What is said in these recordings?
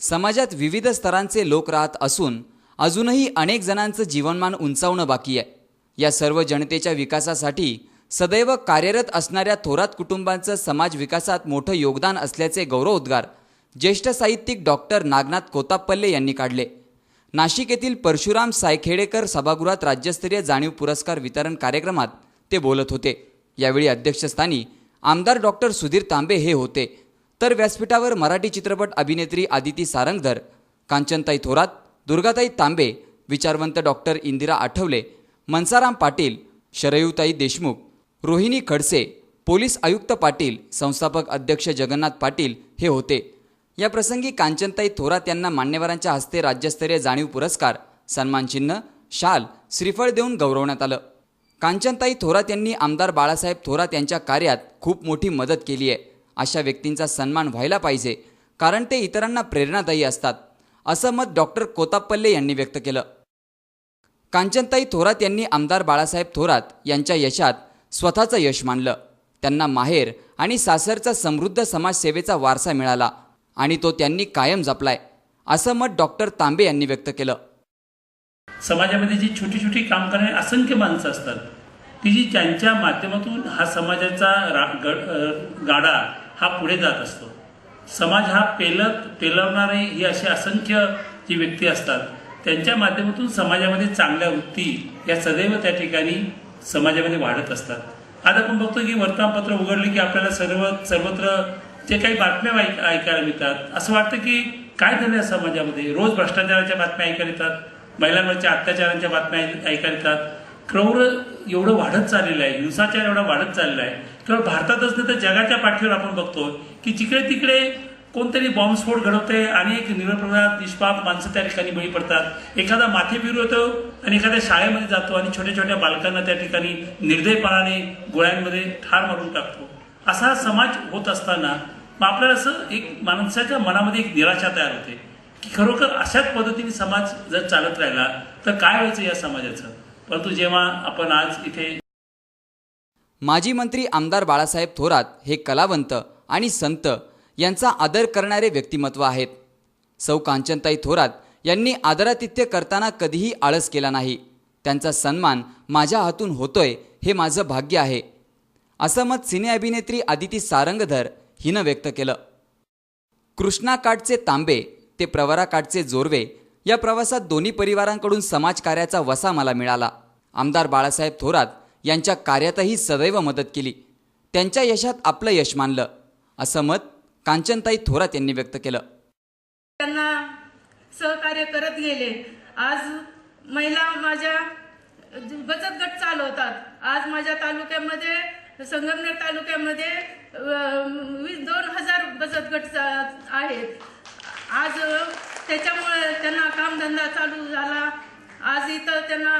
समाजात विविध स्तरांचे लोक राहत असून अजूनही अनेक जणांचं जीवनमान उंचावणं बाकी आहे. या सर्व जनतेच्या विकासासाठी सदैव कार्यरत असणाऱ्या थोरात कुटुंबांचं समाज विकासात मोठं योगदान असल्याचे गौरवोद्गार ज्येष्ठ साहित्यिक डॉक्टर नागनाथ कोतापल्ले यांनी काढले. नाशिक येथील परशुराम सायखेडेकर सभागृहात राज्यस्तरीय जाणीव पुरस्कार वितरण कार्यक्रमात ते बोलत होते. यावेळी अध्यक्षस्थानी आमदार डॉक्टर सुधीर तांबे हे होते. तर व्यासपीठावर मराठी चित्रपट अभिनेत्री आदिती सारंगधर कांचनताई थोरात दुर्गाताई तांबे विचारवंत डॉक्टर इंदिरा आठवले मनसाराम पाटील शरयूताई देशमुख रोहिणी खडसे पोलीस आयुक्त पाटील संस्थापक अध्यक्ष जगन्नाथ पाटील हे होते. या प्रसंगी कांचनताई थोरात यांना मान्यवरांच्या हस्ते राज्यस्तरीय जाणीव पुरस्कार सन्मान चिन्ह शाल श्रीफळ देऊन गौरवण्यात आलं. कांचनताई थोरात यांनी आमदार बाळासाहेब थोरात यांच्या कार्यात खूप मोठी मदत केली आहे. अशा व्यक्तींचा सन्मान व्हायला पाहिजे कारण ते इतरांना प्रेरणादायी असतात असं मत डॉक्टर कोतापल्ले यांनी व्यक्त केलं. कांचनताई थोरात यांनी आमदार बाळासाहेब थोरात यांच्या यशात स्वतःचं यश मानलं. त्यांना माहेर आणि सासरचा समृद्ध समाजसेवेचा वारसा मिळाला आणि तो त्यांनी कायम जपलाय असं मत डॉक्टर तांबे यांनी व्यक्त केलं. समाजामध्ये जी छोटी छोटी काम करणारी असंख्य माणसं असतात ती जी ज्यांच्या माध्यमातून हा समाजाचा रा गाडा हा पुढे जात असतो. समाज हा पेलत पेलवणारे ही अशी असंख्य जी व्यक्ती असतात त्यांच्या माध्यमातून समाजामध्ये चांगल्या वृत्ती या सदैव त्या ठिकाणी समाजामध्ये वाढत असतात. आज आपण बघतो की वर्तमानपत्र उघडली की आपल्याला सर्व सर्वत्र जे काही बातम्या ऐक ऐकायला मिळतात. असं वाटतं की काय झालं या समाजामध्ये? रोज भ्रष्टाचाराच्या बातम्या ऐकायला येतात महिलांवरच्या अत्याचारांच्या बातम्या ऐ- ऐकायला येतात. क्रौर एवढं वाढत चाललेलं आहे हिंसाचार एवढा वाढत चाललेला आहे. केवळ भारतातच नाही तर जगाच्या पाठीवर आपण बघतो की जिकडे तिकडे कोणतरी बॉम्बस्फोट घडवते आणि एक निरप्रमाणात निष्पाप माणसं त्या ठिकाणी बळी पडतात. एखादा माथे फिरू येतो आणि एखाद्या शाळेमध्ये जातो आणि छोट्या छोट्या बालकांना त्या ठिकाणी निर्दयपणाने गोळ्यांमध्ये ठार मारून टाकतो. असा समाज होत असताना मग आपल्याला असं एक माणसाच्या मनामध्ये एक निराशा तयार होते. की खरोखर अशाच पद्धतीने समाज जर चालत राहिला तर काय व्हायचं या समाजाचं? परंतु जेव्हा आपण आज इथे माजी मंत्री आमदार बाळासाहेब थोरात हे कलावंत आणि संत यांचा आदर करणारे व्यक्तिमत्व आहेत. सौ कांचनताई थोरात यांनी आदरातिथ्य करताना कधीही आळस केला नाही. त्यांचा सन्मान माझ्या हातून होतोय हे माझं भाग्य आहे. असं मत सिने अभिनेत्री आदिती सारंगधर हिनं व्यक्त केलं. कृष्णाकाठचे तांबे ते प्रवराकाठचे जोरवे या प्रवासात दोन्ही परिवारांकडून समाजकार्याचा वसा मला मिळाला. आमदार बाळासाहेब थोरात यांच्या कार्यातही सदैव मदत केली. त्यांच्या यशात आपलं यश मानलं. असं मत कांचनताई थोरात यांनी व्यक्त केलं. त्यांना सहकार्य करत गेले. आज महिला माझ्या बचत गट चालवतात. आज माझ्या तालुक्यामध्ये संगमनेर तालुक्यामध्ये वीस दोन हजार बचत गट चा- आहेत. आज त्याच्यामुळे त्यांना कामधंदा चालू झाला. आज इथं त्यांना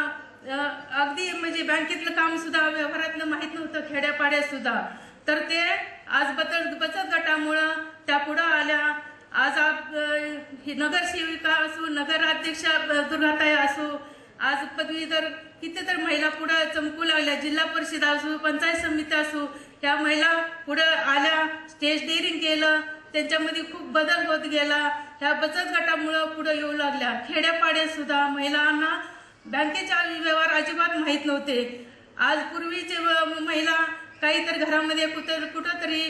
अगदी म्हणजे बँकेतलं काम सुद्धा व्यवहारातलं माहीत नव्हतं खेड्यापाड्यात सुद्धा तर ते आज बचत बचत गटामुळं त्या पुढं आल्या. आज आप अं, नगरसेविका असो नगराध्यक्षा दुर्गाताई असो आज पदवीधर कितीतर महिला पुढे चमकू लागल्या. जिल्हा परिषद असू पंचायत समिती असो ह्या महिला पुढे आल्या स्टेज डेअरिंग केलं. त्यांच्यामध्ये खूप बदल होत गेला. ह्या बचत गटामुळं पुढे येऊ लागल्या. खेड्यापाड्यात सुद्धा महिलांना बँकेच्या व्यवहार अजिबात माहीत नव्हते. आज पूर्वीचे व- महिला काहीतरी घरामध्ये कुठं कुठंतरी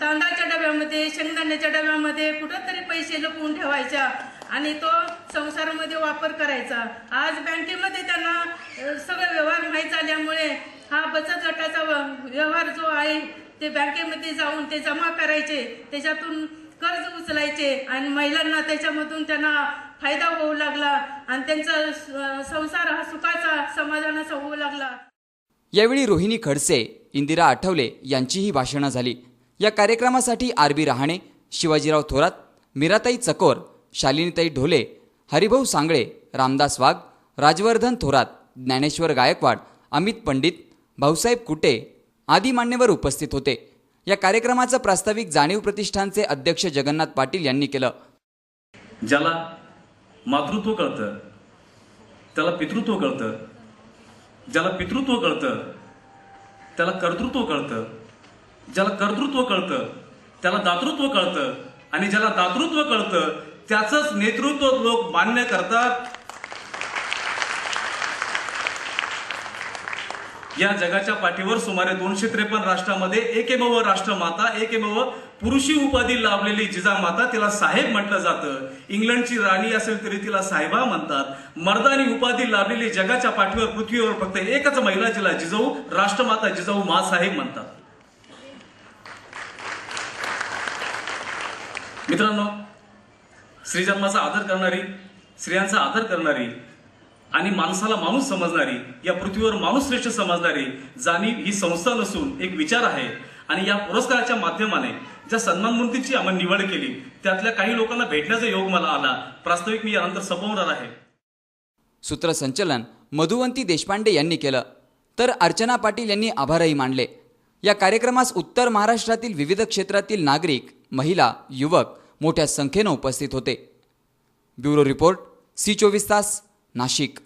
तांदळाच्या डब्यामध्ये शेंगदाण्याच्या डब्यामध्ये कुठंतरी पैसे लपवून ठेवायच्या आणि तो संसारामध्ये वापर करायचा. आज बँकेमध्ये त्यांना सगळे व्यवहार माहीत झाल्यामुळे हा बचत गटाचा व्यवहार जो आहे ते बँकेमध्ये जाऊन ते जमा करायचे त्याच्यातून कर्ज उचलायचे आणि महिलांना त्याच्यामधून त्यांना फायदा होऊ लागला आणि त्यांचा संसार हा सुखाचा समाधानाचा होऊ लागला. यावेळी रोहिणी खडसे इंदिरा आठवले यांचीही भाषणं झाली. या कार्यक्रमासाठी आर बी रहाणे शिवाजीराव थोरात मीराताई चकोर शालिनीताई ढोले हरिभाऊ सांगळे रामदास वाघ राजवर्धन थोरात ज्ञानेश्वर गायकवाड अमित पंडित भाऊसाहेब कुटे आदी मान्यवर उपस्थित होते. या कार्यक्रमाचं प्रास्ताविक जाणीव प्रतिष्ठानचे अध्यक्ष जगन्नाथ पाटील यांनी केलं. ज्याला मातृत्व कळतं त्याला पितृत्व कळतं ज्याला पितृत्व कळतं त्याला कर्तृत्व कळतं ज्याला कर्तृत्व कळतं त्याला दातृत्व कळतं आणि ज्याला दातृत्व कळतं त्याचंच नेतृत्व लोक मान्य करतात. या जगाच्या पाठीवर सुमारे दोनशे त्रेपन्न राष्ट्रामध्ये एकमेव राष्ट्रमाता एकमेव पुरुषी उपाधी लाभलेली जिजामाता तिला साहेब म्हटलं जातं. इंग्लंडची राणी असेल तरी तिला साहेबा म्हणतात. मर्दानी उपाधी लाभलेली जगाच्या पाठीवर पृथ्वीवर फक्त एकच महिला जिला जिजाऊ राष्ट्रमाता जिजाऊ मासाहेब म्हणतात. मित्रांनो श्रीजन्माचा आदर करणारी स्त्रियांचा आदर करणारी आणि माणसाला माणूस समजणारी या पृथ्वीवर माणूस श्रेष्ठ समजणारी जाणीव ही संस्था नसून एक विचार आहे. आणि या पुरस्काराच्या माध्यमाने ज्या सन्मान मूर्तीची आपण निवड केली त्यातल्या काही लोकांना भेटण्याचा योग मला आला. प्रास्ताविक मी यानंतर संपवणार आहे. सूत्रसंचलन मधुवंती देशपांडे यांनी केलं. तर अर्चना पाटील यांनी आभारही मानले. या कार्यक्रमास उत्तर महाराष्ट्रातील विविध क्षेत्रातील नागरिक महिला युवक मोठ्या संख्येनं उपस्थित होते. ब्युरो रिपोर्ट सी चोवीस तास. नाशिक